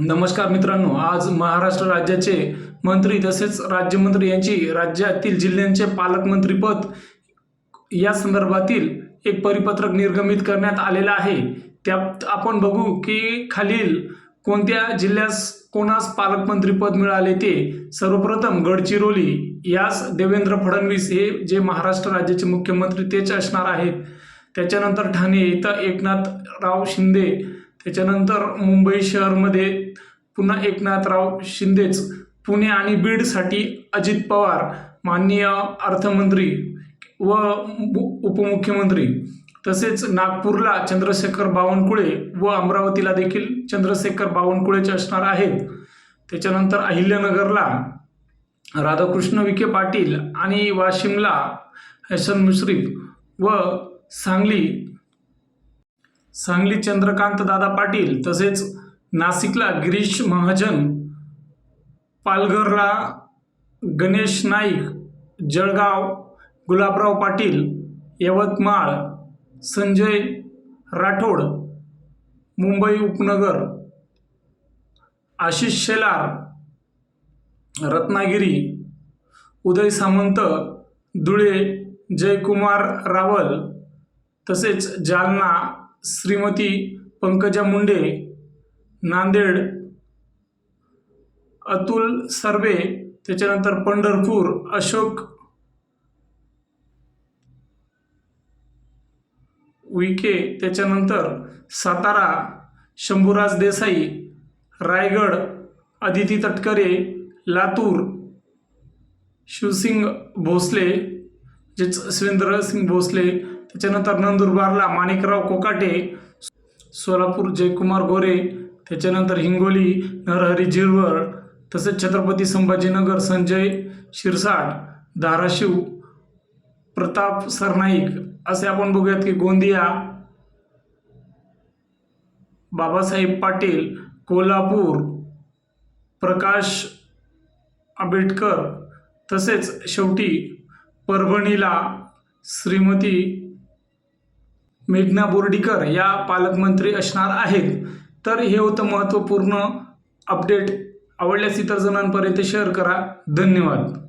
नमस्कार मित्रांनो आज महाराष्ट्र राज्याचे मंत्री तसेच राज्यमंत्री यांची राज्यातील जिल्ह्यांचे पालकमंत्रीपद या संदर्भातील एक परिपत्रक निर्गमित करण्यात आलेलं आहे. त्यात आपण बघू की खालील कोणत्या जिल्ह्यास कोणास पालकमंत्रीपद मिळाले ते. सर्वप्रथम गडचिरोली यास देवेंद्र फडणवीस हे जे महाराष्ट्र राज्याचे मुख्यमंत्री तेच असणार आहेत. त्याच्यानंतर ठाणे इथं एकनाथराव शिंदे त्याच्यानंतर मुंबई शहरमध्ये पुन्हा एकनाथराव शिंदेच पुणे आणि बीडसाठी अजित पवार माननीय अर्थमंत्री व उपमुख्यमंत्री. तसेच नागपूरला चंद्रशेखर बावनकुळे व अमरावतीला देखील चंद्रशेखर बावनकुळेचे असणार आहेत. त्याच्यानंतर अहिल्यानगरला राधाकृष्ण विखे पाटील आणि वाशिमला हसन मुश्रीफ व सांगली सांगली चंद्रकांत दादा पाटील तसेच नाशिकला गिरीश महाजन पालघरला गणेश नाईक जळगाव गुलाबराव पाटील यवतमाळ संजय राठोड मुंबई उपनगर आशिष शेलार रत्नागिरी उदय सामंत धुळे जयकुमार रावल तसेच जालना श्रीमती पंकजा मुंडे नांदेड अतुल सर्वे त्याच्यानंतर पंढरपूर अशोक विके त्याच्यानंतर सातारा शंभूराज देसाई रायगड अदिती तटकरे लातूर शिवसिंग भोसले जे सिंग भोसले त्याच्यानंतर नंदुरबारला माणिकराव कोकाटे सोलापूर जयकुमार गोरे त्याच्यानंतर हिंगोली नरहरी झिरवळ तसेच छत्रपती संभाजीनगर संजय शिरसाट धाराशिव प्रताप सरनाईक असे आपण बघूयात की गोंदिया बाबासाहेब पाटील कोल्हापूर प्रकाश आंबेडकर तसेच शेवटी परभणीला श्रीमती मेघना बोर्डीकर या पालकमंत्री असणार आहेत. तर हे होतं महत्त्वपूर्ण अपडेट आवडल्यास इतर जणांपर्यंत शेअर करा. धन्यवाद.